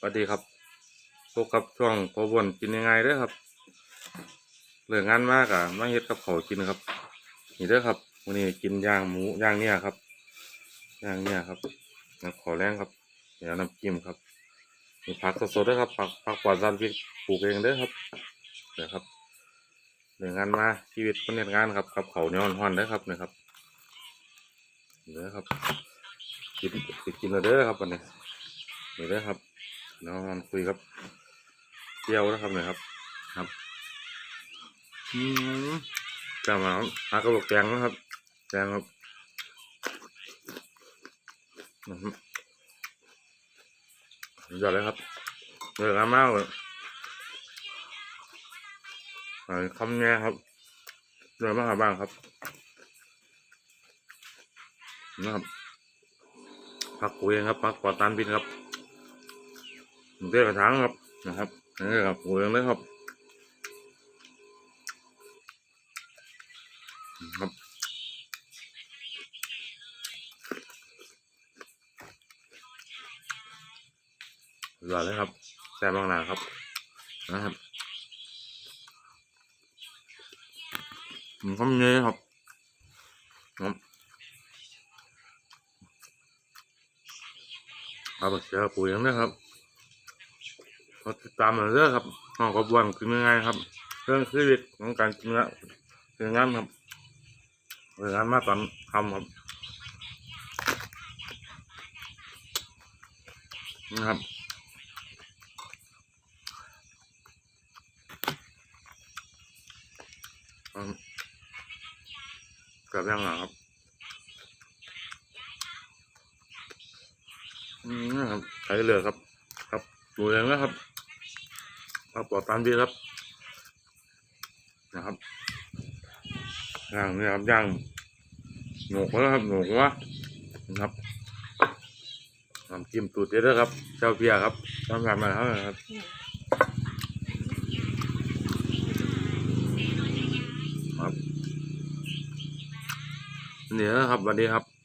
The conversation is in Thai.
สวัสดีครับพบกับช่วงพอวนกินยังไงเด้อครับเรื่องานมากอะมาเฮ็ดกับเขากินครับนี่เด้อครับวันนี้กินย่างหมูย่างเนี่ยครับย่างเนี่ยครับน้ำขอแรงครับเดี๋ยวน้ำจิ้มครับมีผักสดๆเด้อครับผักผักปลอดสารพิษปลูกเองเด้อครับเดี๋ยวครับเรื่องานมาชีวิตคนเฮ็ดงานครับกับเขาเหนียวฮ้อนๆเด้อครับนี่ครับเด้อครับกินกินแล้วเด้อครับวันนี้นี่เด้อครับ น้องมันคุยครับเที่ยวนะครับเนี่ยครับ ครับอืมกลับมาครับหากระบอกแกงนะครับแกงครับอืมสุดยอดเลยครับเดือดมากเลยอ่าคำแง่ครับเดือดมากครับบ้างครับนะครับผักกุยครับผักปอดตานบินครับ เรียกระถางครับนะครับนี่ครับหัวยังเลยครับครับหล่อเลยครับแซ่บบางนาครับนะครับผมทำเงี้ครับครับเอาไปเชียปุ๋ยยังเลยครับ ติดตามมาเรื่อยครับห้องกระบวนคือยังไงครับ เรื่องชีวิตของการกินละคืองานครับคืองานมาตอนทำครับนะครับกับยังไงครับอืมนะครับใช้เลยครับ ครับดูแลนะครับ ครับปลอดตามดีครับ นะครับย่างนี่ครับย่างหนกแล้วครับหนกวะนะครับน้ำจิ้มตูดเด็ดเด้อครับเจ้าเพียครับทำงานมาแล้วครับครับนี่นะครับสวัสดีครับ